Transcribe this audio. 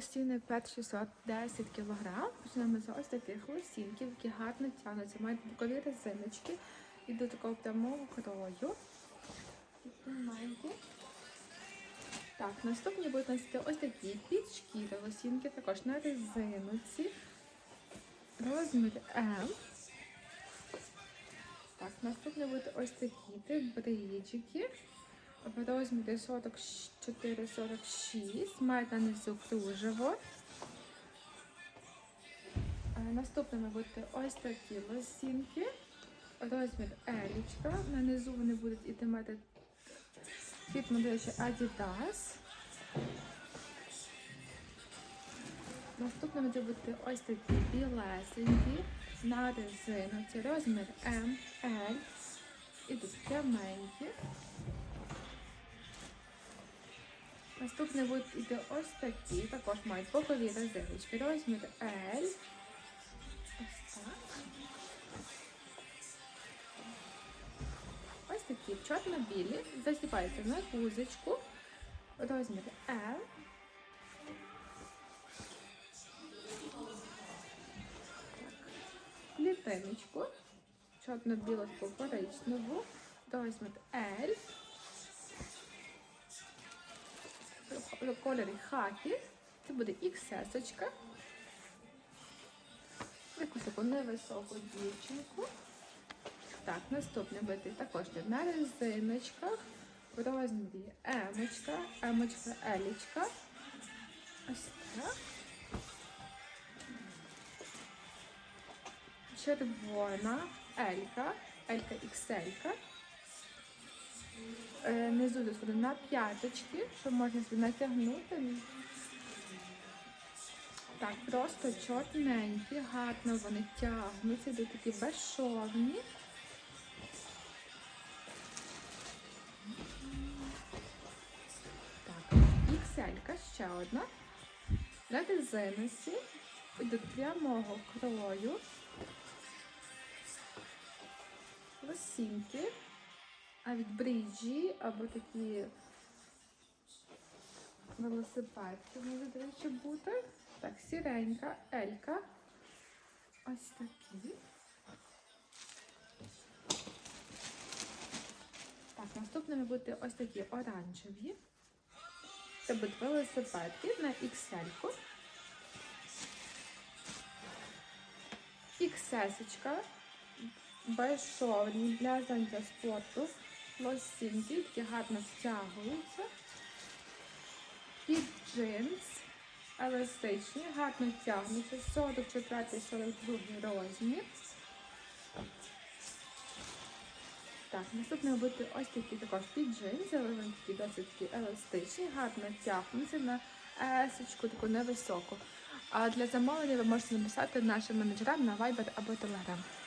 лосіни 5610 кг. Почнемо з ось таких лосінків, які гарно тягнуться. Мають бокові резиночки і до такого прямого крою. Так, наступні будуть носити ось такі під шкіри лосінки, також на резиночці. Розмір М. Так, наступне будуть ось такі тип В розмірі 44-46. Мають на низу кружево. Наступними будуть ось такі лосінки. Розмір елічка. На низу вони будуть іти мати від моделі Adidas. Наступними це будуть ось такі білесенькі на резинці. Розмір М, L. Ідуть пряменькі. Наступне будуть іти ось такі, також мають бокові резиночки. Розмір L. Ось так. Ось такі чорно-білі, засіпаються на гузочку. Розмір L. Клітиночку. Чорно-білу таку коричневу. Розмір L. кольорі хакі. Це буде XS. Якусь таку невисоку дівчинку. Так, наступне буде також на резиночках. Розмірі емочка, емочка, елічка. Ось так. Червона елька, елька XL. Е, Низу тут на п'яточки, що можна собі натягнути. Так, просто чорненькі, гарно вони тягнуться, йдуть такі безшовні. Так, XL ще одна. На резинці йдуть прямого крою. Лосінки. А від бріджі або такі велосипедки можуть, до речі, бути. Так, сіренька, елька. Ось такі. Так, наступними будуть ось такі оранжеві. Це будуть велосипедки на XL. XS. Безшовні для заняття спорту. Лосінки, які гарно стягуються. Під джинс. Еластичні, гарно тягнуться. 44-42 розмір. Так, наступне буде ось такі також під джинс, але вони такі досить такі еластичні, гарно тягнуться на есочку, таку невисоку. А для замовлення ви можете написати нашим менеджерам на Viber або Telegram.